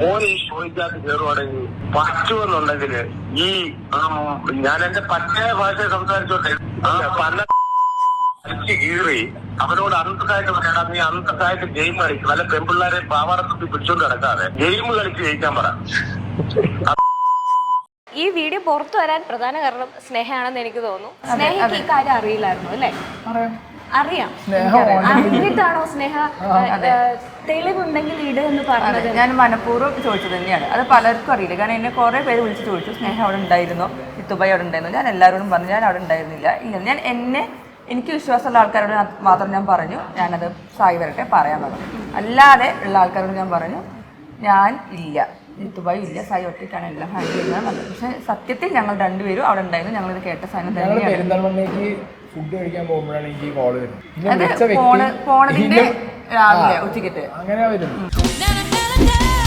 മോൻ ഈ ഷോയ്ക്കകത്ത് കയറുവാണെങ്കിൽ പറ്റുമെന്നുണ്ടെങ്കിൽ ഈ ഞാൻ എന്റെ പറ്റേ ഭാഷ സംസാരിച്ചോട്ടെ. പല അടിച്ച് കീറി അവനോട് അന്തസ്സായിട്ട് പറയണം നീ അന്തസ്സായിട്ട് ഗെയിം കളിക്കും. വല്ല പെൺപിള്ളേരെ പാവാറത്തി പിടിച്ചോണ്ട് കിടക്കാതെ ഗെയിം കളിച്ച് ജയിക്കാൻ പറ. ഈ വീഡിയോ പുറത്തു വരാൻ പ്രധാന കാരണം സ്നേഹയാണെന്ന് എനിക്ക് തോന്നുന്നു. സ്നേഹയ്ക്ക് ഈ കാര്യം അറിയില്ലായിരുന്നു അല്ലേ? അറിയാം. അറിഞ്ഞിട്ടാണോ സ്നേഹ തെളിവുണ്ടെങ്കിൽ ഇട് എന്ന് പറഞ്ഞത്. ഞാൻ മനഃപൂർവം ചോദിച്ചത് തന്നെയാണ്. അത് പലർക്കും അറിയില്ല. കാരണം എന്നെ കുറേ പേര് വിളിച്ച് ചോദിച്ചു സ്നേഹ അവിടെ ഉണ്ടായിരുന്നോ? ഇത്തുബായി അവിടെ ഉണ്ടായിരുന്നു? ഞാൻ എല്ലാവരോടും പറഞ്ഞു ഞാൻ അവിടെ ഉണ്ടായിരുന്നില്ല. ഇല്ല ഞാൻ എന്നെ എനിക്ക് വിശ്വാസമുള്ള ആൾക്കാരോട് മാത്രം ഞാൻ പറഞ്ഞു. ഞാനത് സായി വരട്ടെ പറയാൻ പറഞ്ഞു. അല്ലാതെ ഉള്ള ആൾക്കാരോട് ഞാൻ പറഞ്ഞു ഞാൻ ഇല്ല. ഇത്തുബായി ഇല്ല സായി ഒറ്റയ്ക്കാണ് എല്ലാം ഹാൻഡിൽ ചെയ്യുന്നത്. നല്ലത് പക്ഷേ സത്യത്തിൽ ഞങ്ങൾ രണ്ടുപേരും അവിടെ ഉണ്ടായിരുന്നു. ഇത് കേട്ട സാധനം ഞങ്ങൾ തന്നെയാണ്. ഫുഡ് കഴിക്കാൻ പോകുമ്പോഴാണ് എനിക്ക് കോൾ വരുന്നത്. പോണതിന്റെ രാവിലെ ഉച്ചക്കിട്ട് അങ്ങനെ വരുന്നു.